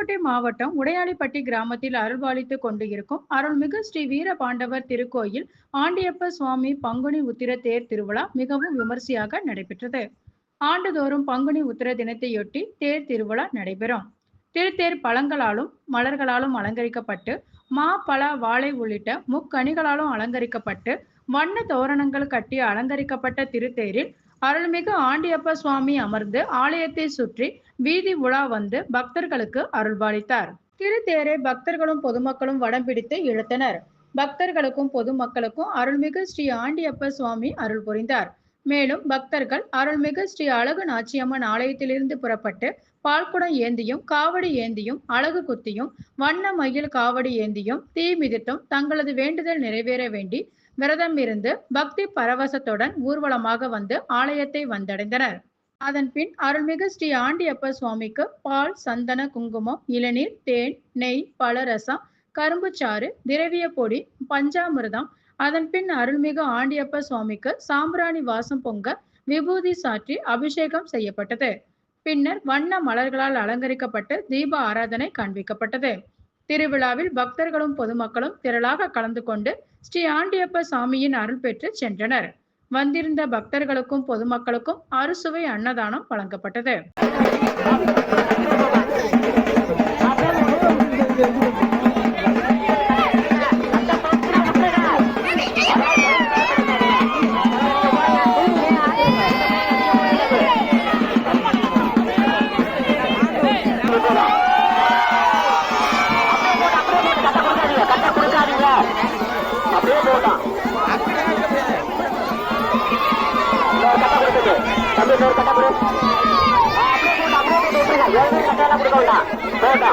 புதுக்கோட்டை மாவட்டம் உடையாளிப்பட்டி கிராமத்தில் அருள்பாலித்துக் கொண்டு இருக்கும் அருள்மிகு ஸ்ரீ வீரபாண்டவர் திருக்கோயில் ஆண்டியப்ப சுவாமி பங்குனி உத்திர தேர் திருவிழா மிகவும் விமர்சையாக நடைபெற்றது. ஆண்டுதோறும் பங்குனி உத்திர தினத்தையொட்டி தேர் திருவிழா நடைபெறும். திருத்தேர் பழங்களாலும் மலர்களாலும் அலங்கரிக்கப்பட்டு மா பழ வாழை உள்ளிட்ட முக்கணிகளாலும் அலங்கரிக்கப்பட்டு வண்ண தோரணங்கள் கட்டி அலங்கரிக்கப்பட்ட திருத்தேரில் அருள்மிகு ஆண்டியப்ப சுவாமி அமர்ந்து ஆலயத்தை சுற்றி வீதி உலா வந்து பக்தர்களுக்கு அருள்பாலித்தார். திருத்தேரை பக்தர்களும் பொதுமக்களும் வடம் பிடித்து இழுத்தனர். பக்தர்களுக்கும் பொதுமக்களுக்கும் அருள்மிகு ஸ்ரீ ஆண்டியப்ப சுவாமி அருள் புரிந்தார். மேலும் பக்தர்கள் அருள்மிகு ஸ்ரீ அழகு நாச்சியம்மன் ஆலயத்திலிருந்து புறப்பட்டு பால்குடம் ஏந்தியும் காவடி ஏந்தியும் அழகு குத்தியும் வண்ண மயில் காவடி ஏந்தியும் தீ மிதித்தும் தங்களது வேண்டுதல் நிறைவேற வேண்டி விரதம் இருந்து பக்தி பரவசத்துடன் ஊர்வலமாக வந்து ஆலயத்தை வந்தடைந்தனர். அதன் பின் அருள்மிகு ஸ்ரீ ஆண்டியப்ப சுவாமிக்கு பால் சந்தன குங்குமம் இளநீர் தேன் நெய் பழரசம் கரும்புச்சாறு திரவிய பொடி பஞ்சாமிர்தம் அதன்பின் அருள்மிகு ஆண்டியப்ப சுவாமிக்கு சாம்பிராணி வாசம் பொங்க விபூதி சாற்றி அபிஷேகம் செய்யப்பட்டது. பின்னர் வண்ண மலர்களால் அலங்கரிக்கப்பட்டு தீப ஆராதனை காண்பிக்கப்பட்டது. திருவிழாவில் பக்தர்களும் பொதுமக்களும் திரளாக கலந்து கொண்டு ஸ்ரீ ஆண்டியப்ப சாமியின் அருள் பெற்று சென்றனர். வந்திருந்த பக்தர்களுக்கும் பொதுமக்களுக்கும் அறுசுவை அன்னதானம் வழங்கப்பட்டது. ಬೇಡ